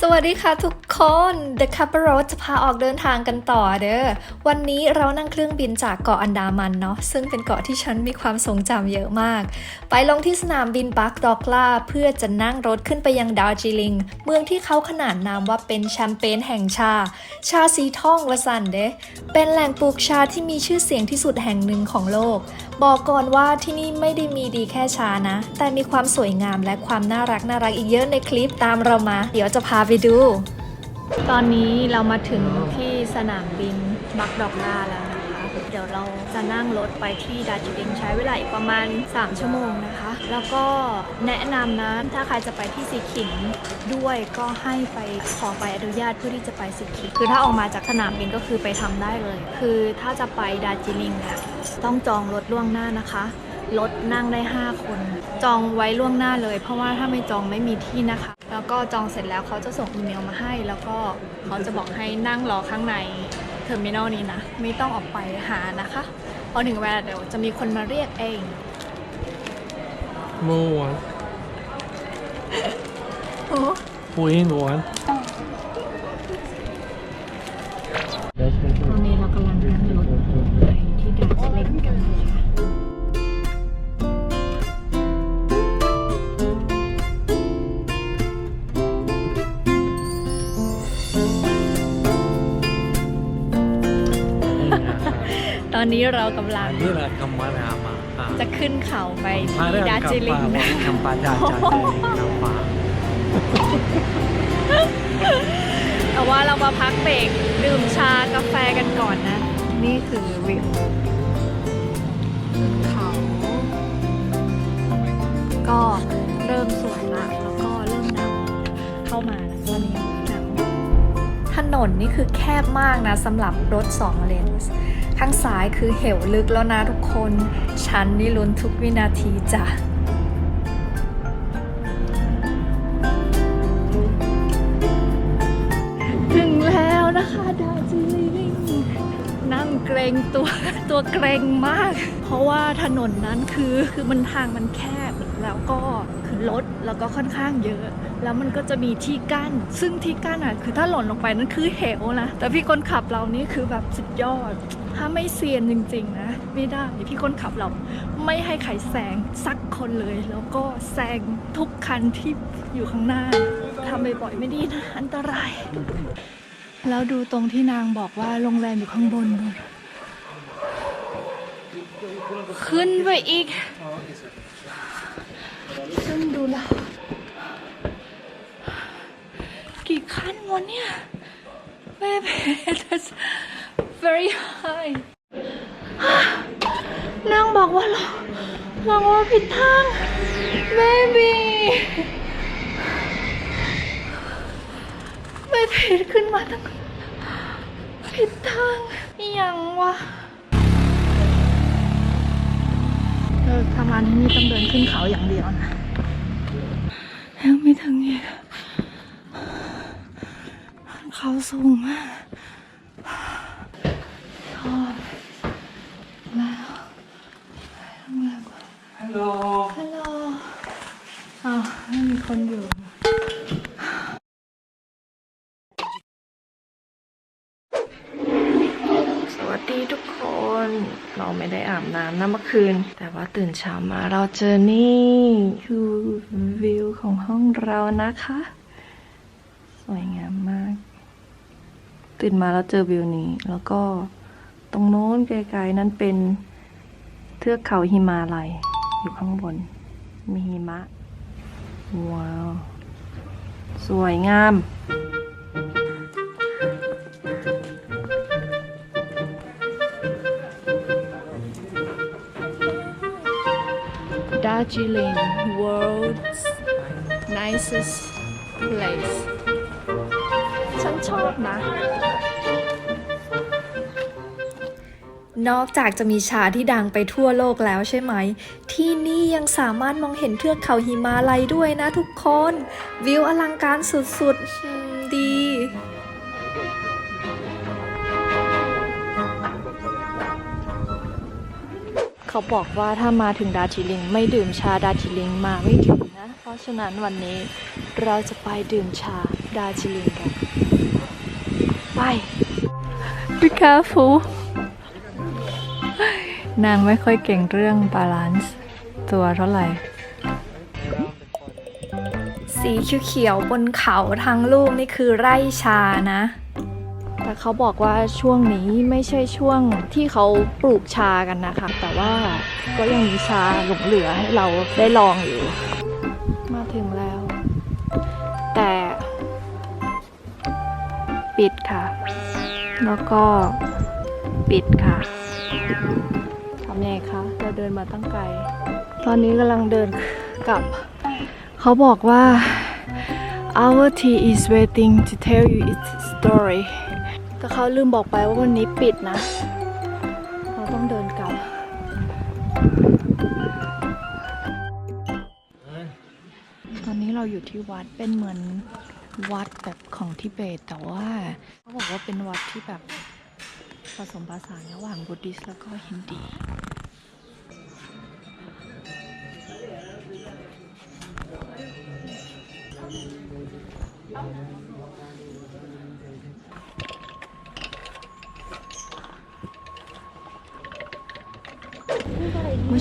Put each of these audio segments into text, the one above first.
สวัสดีค่ะทุกคน The c a p r o จะพาออกเดินทางกันต่อเด้อ วันนี้เรานั่งเครื่องบินจากเกาะอันดามันเนาะ ซึ่งเป็นเกาะที่ฉันมีความทรงจำเยอะมาก ไปลงที่สนามบินบักดอกลาเพื่อจะนั่งรถขึ้นไปยังดาร์จิลิง เมืองที่เขาขนานนามว่าเป็นแชมเปญแห่งชา ชาสีทองวสันเดะเป็นแหล่งปลูกชาที่มีชื่อเสียงที่สุดแห่งหนึ่งของโลก บอกก่อนว่าที่นี่ไม่ได้มีดีแค่ชานะ แต่มีความสวยงามและความน่ารักน่ารักอีกเยอะในคลิปตามเรามา เดี๋ยวจะพาไปดู ตอนนี้เรามาถึงที่สนามบินบักดอกลาแล้วนะคะ เดี๋ยวเราจะนั่งรถไปที่ดาจิลิงใช้เวลาอีกประมาณ 3 ชั่วโมงนะคะ แล้วก็แนะนำนะ ถ้าใครจะไปที่สีขิงด้วยก็ให้ไปขอใบอนุญาตเพื่อที่จะไปสีขิง คือถ้าออกมาจากสนามบินก็คือไปทำได้เลย คือถ้าจะไปดาจิลิงเนี่ยต้องจองรถล่วงหน้านะคะรถนั่งได้ 5 คน จองไว้ล่วงหน้าเลย เพราะว่าถ้าไม่จองไม่มีที่นะคะ แล้วก็จองเสร็จแล้วเขาจะส่งอีเมลมาให้ แล้วก็เขาจะบอกให้นั่งรอข้างในเทอร์มินอลนี้นะ ไม่ต้องออกไปหานะคะ พอถึงเวลาเดี๋ยวจะมีคนมาเรียกเอง 木丸， โอ้ 火印丸。 ต อนนี้เรากำลัง นี่แหละคำว่านามาอะจะขึ้นเขาไปมาที่เรื่องดาร์จิลิงคำปานะคำปาดาจาเจริญคำปาแต่ว่าเรามาพักเบรกดื่มชากาแฟกันก่อนนะ นี่คือวิวเขาก็เริ่มสวยละแล้วก็เริ่มหนาวเข้ามาแล้วตอนนี้หนาวถนนนี่คือแคบมากนะสำหรับรถสองเลนส์ ข้างซ้ายคือเหวลึกแล้วนะทุกคน ฉันนี่ลุ้นทุกวินาทีจ้ะถึงแล้วนะคะดาจิลิงนั่งเกรงตัวตัวเกรงมาก เพราะว่าถนนนั้นคือคือมันทางมันแคบแล้วก็ รถแล้วก็ค่อนข้างเยอะ แล้วมันก็จะมีที่กั้น ซึ่งที่กั้นอะคือถ้าหล่นลงไปนั่นคือเหวนะแต่พี่คนขับเรานี่คือแบบสุดยอด ถ้าไม่เซียนจริง ๆ นะไม่ได้พี่คนขับเราไม่ให้ใครแซงสักคนเลย แล้วก็แซงทุกคันที่อยู่ข้างหน้าทำบ่อยๆไม่ดีนะอันตราย แล้วดูตรงที่นางบอกว่าโรงแรมอยู่ข้างบนนู่นขึ้นไปอีกูล้วกี่ขั้นวะเนี่ย Baby that's very high นางบอกว่าเราเราว่าผิดทาง Baby ไม่ผิดขึ้นมาตั้งผิดทางยังวะเออทำงานที่นี่ต้องเดินขึ้นเขาอย่างเดียวนะ ยังไม่ถึงอีกเขาสูงมากชอบแล้วทำงานก่อนฮัลโหลฮัลโหลอ้าวไม่มีคนอยู่ ดีทุกคน เราไม่ได้อาบน้ำนะเมื่อคืน แต่ว่าตื่นเช้ามาเราเจอนี่คือวิวของห้องเรานะคะ สวยงามมาก ตื่นมาแล้วเจอวิวนี้ แล้วก็ตรงโน้นไกลๆนั้นเป็นเทือกเขาหิมาลัยอยู่ข้างบน มีหิมะ ว้าว สวยงาม Darjeeling world's nicest place ฉันชอบนะ นอกจากจะมีชาที่ดังไปทั่วโลกแล้วใช่ไหม ที่นี่ยังสามารถมองเห็นเทือกเขาหิมาลัยด้วยนะทุกคน วิวอลังการสุดๆ เขาบอกว่าถ้ามาถึงดาร์จิลิง ไม่ดื่มชาดาร์จิลิงมาไม่ถึงนะ เพราะฉะนั้นวันนี้เราจะไปดื่มชาดาร์จิลิงกัน ไป Be careful นางไม่ค่อยเก่งเรื่องบาลานซ์ตัวเท่าไหร่ สีเขียวๆบนเขาทางลูกนี่คือไร่ชานะ แต่เขาบอกว่าช่วงนี้ไม่ใช่ช่วงที่เขาปลูกชากันนะคะ แต่ว่าก็ยังมีชาหลงเหลือให้เราได้ลองอยู่ มาถึงแล้ว แต่ ปิดค่ะ แล้วก็ปิดค่ะทำยังไงคะเราเดินมาตั้งไกล ตอนนี้กำลังเดินกลับ เขาบอกว่า our tea is waiting to tell you its story แต่เขาลืมบอกไปว่าวันนี้ปิดนะ เราต้องเดินกลับตอนนี้เราอยู่ที่วัดเป็นเหมือนวัดแบบของทิเบต แต่ว่าเขาบอกว่าเป็นวัดที่แบบผสมผสานระหว่างบุติสต์แล้วก็ฮินดี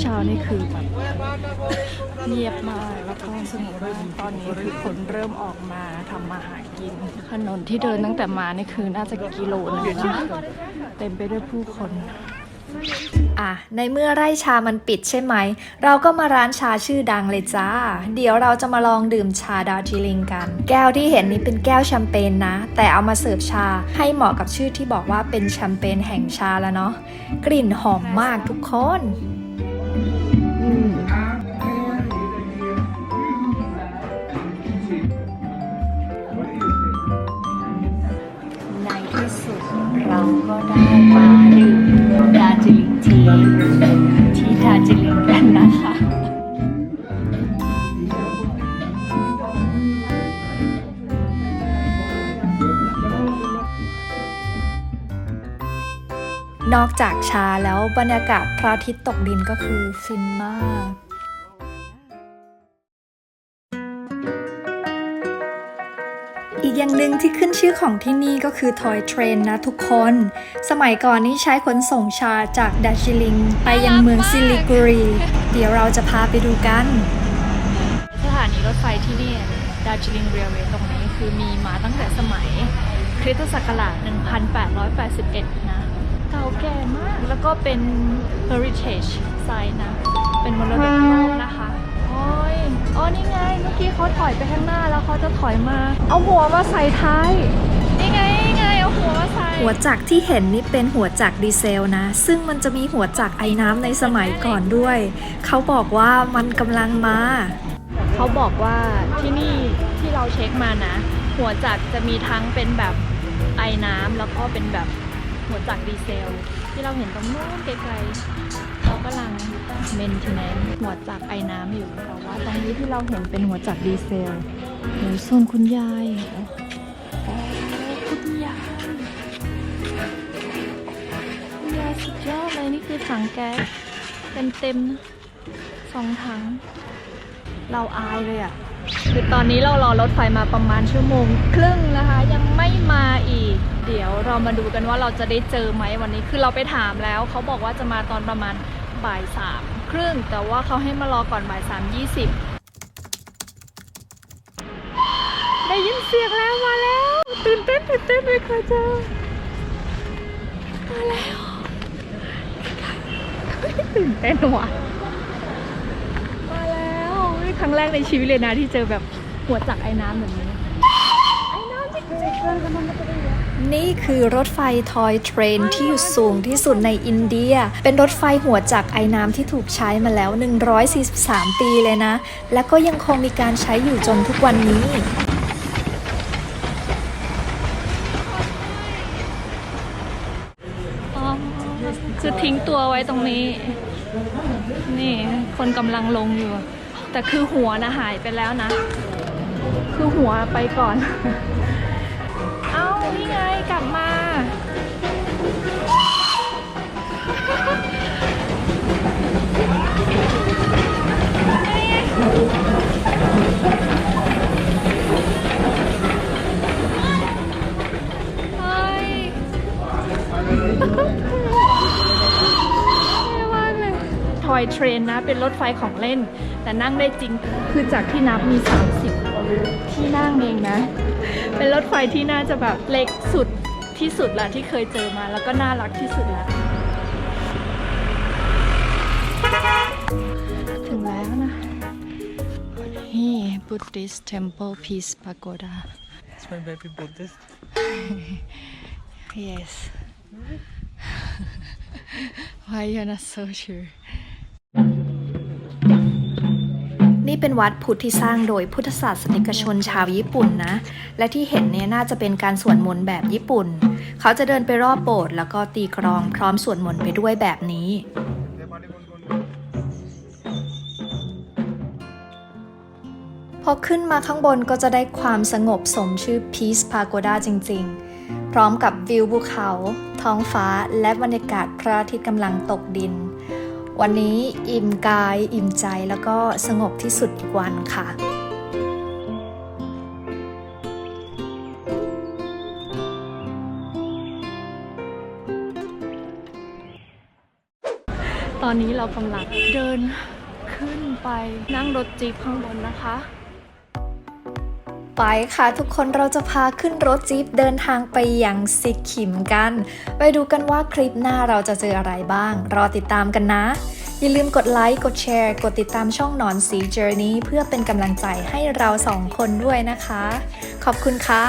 เช้านี่คือแบบเงียบมากแล้วก็สงบมากตอนนี้คือคนเริ่มออกมาทำมาหากินถนนที่เดินตั้งแต่มานี่คือน่าจะกิโลนึงนะเต็มไปด้วยผู้คนอะในเมื่อไร่ชามันปิดใช่ไหม เราก็มาร้านชาชื่อดังเลยจ้า เดี๋ยวเราจะมาลองดื่มชาดาร์จิลิงกัน แก้วที่เห็นนี้เป็นแก้วแชมเปญนะ แต่เอามาเสิร์ฟชาให้เหมาะกับชื่อที่บอกว่าเป็นแชมเปญแห่งชาแล้วเนาะ กลิ่นหอมมากทุกคน ที่ดาจิลิงกันนะคะนอกจากชาแล้วบรรยากาศพระอาทิตย์ตกดินก็คือฟินมาก อีกอย่างหนึ่งที่ขึ้นชื่อของที่นี่ก็คือ Toy Train นะทุกคน สมัยก่อนนี่ใช้ขนส่งชาจากดาร์จิลิง ไปยังเมืองซิลิกุรี เดี๋ยวเราจะพาไปดูกัน สถานีรถไฟที่นี่ดาร์จิลิงเรลเวย์ตรงนี้คือมีมาตั้งแต่สมัยคริสตศักราช 1881 นะ เก่าแก่มากแล้วก็เป็น heritage site นะ เป็นมรดกโลกนะ เมื่อกี้เขาถอยไปข้างหน้าแล้วเขาจะถอยมา เอาหัวมาใส่ท้ายนี่ไงนี่ไงเอาหัวมาใส่หัวจักรที่เห็นนี่เป็นหัวจักรดีเซลนะ ซึ่งมันจะมีหัวจักรไอ้น้ำในสมัยก่อนด้วย เขาบอกว่ามันกำลังมา เขาบอกว่าที่นี่ที่เราเช็คมานะ หัวจักรจะมีทั้งเป็นแบบไอ้น้ำแล้วก็เป็นแบบ หัวจักรดีเซล ที่เราเห็นตรงนู้นไกลๆเขากำลังเมนเทนแนนหัวจักรไอ้น้ำอยู่แต่ว่าตรงนี้ที่เราเห็นเป็นหัวจักรดีเซลเดี๋ยวส่งคุณยายโอ้คุณยายคุณยายสุดยอดเลยนี่คือถังแก๊สเต็มๆสองถัง เราอายเลยอะ่ะ คือตอนนี้เรารอรถไฟมาประมาณชั่วโมง ครึ่งนะคะ ยังไม่มาอีก เดี๋ยวเรามาดูกันว่าเราจะได้เจอไหมวันนี้คือเราไปถามแล้วเขาบอกว่าจะมาตอนประมาณบ่ายสามครึ่ง แต่ว่าเขาให้มารอก่อนบ่ายสามยี่สิบได้ยินเสียงแล้วมาแล้ว ตื่นเต้นตื่นเต้นไม่เคยเจอมาแล้วตื่นเต้นว่ะมาแล้ว ครั้งแรกในชีวิตเลยนะที่เจอแบบหัวจักไอ้น้ำแบบนี้ไอ้น้ำจริงๆนี่คือรถไฟทอยเทรนที่อยู่สูงที่สุดในอินเดีย เป็นรถไฟหัวจักรไอ้น้ำที่ถูกใช้มาแล้ว 143 ปีเลยนะ และก็ยังคงมีการใช้อยู่จนทุกวันนี้ อ๋อคือทิ้งตัวไว้ตรงนี้ นี่คนกำลังลงอยู่ แต่คือหัวนะหายไปแล้วนะ คือหัวไปก่อน เอ้า นี่ไงกลับมา อยเทรนนะ เป็นรถไฟของเล่น แต่นั่งได้จริงคือจากที่นับมี 30 ที่นั่งเองนะ เป็นรถไฟที่น่าจะแบบเล็กสุดที่สุดละที่เคยเจอมาแล้วก็น่ารักที่สุดละถึงแล้วนะ นี่ Buddhist Temple Peace Pagoda It's my baby Buddhist Yes. Why you're not so sure? นี่เป็นวัดพุทธที่สร้างโดยพุทธศาสนิกชนชาวญี่ปุ่นนะ และที่เห็นเนี่ยน่าจะเป็นการสวดมนต์แบบญี่ปุ่น เขาจะเดินไปรอบโบสถ์แล้วก็ตีกลองพร้อมสวดมนต์ไปด้วยแบบนี้พอขึ้นมาข้างบนก็จะได้ความสงบสมชื่อ Peace Pagoda จริง ๆ พร้อมกับวิวภูเขา ท้องฟ้าและบรรยากาศพระอาทิตย์กำลังตกดิน วันนี้อิ่มกายอิ่มใจแล้วก็สงบที่สุดอีกวันค่ะตอนนี้เรากำลังเดินขึ้นไปนั่งรถจีบข้างบนนะคะ ไปค่ะ ทุกคนเราจะพาขึ้นรถจี๊ปเดินทางไปยังซิกขิมกัน ไปดูกันว่าคลิปหน้าเราจะเจออะไรบ้าง รอติดตามกันนะ อย่าลืมกดไลค์ กดแชร์ กดติดตามช่องหนอนสี Journey เพื่อเป็นกำลังใจให้เราสองคนด้วยนะคะ ขอบคุณค่ะ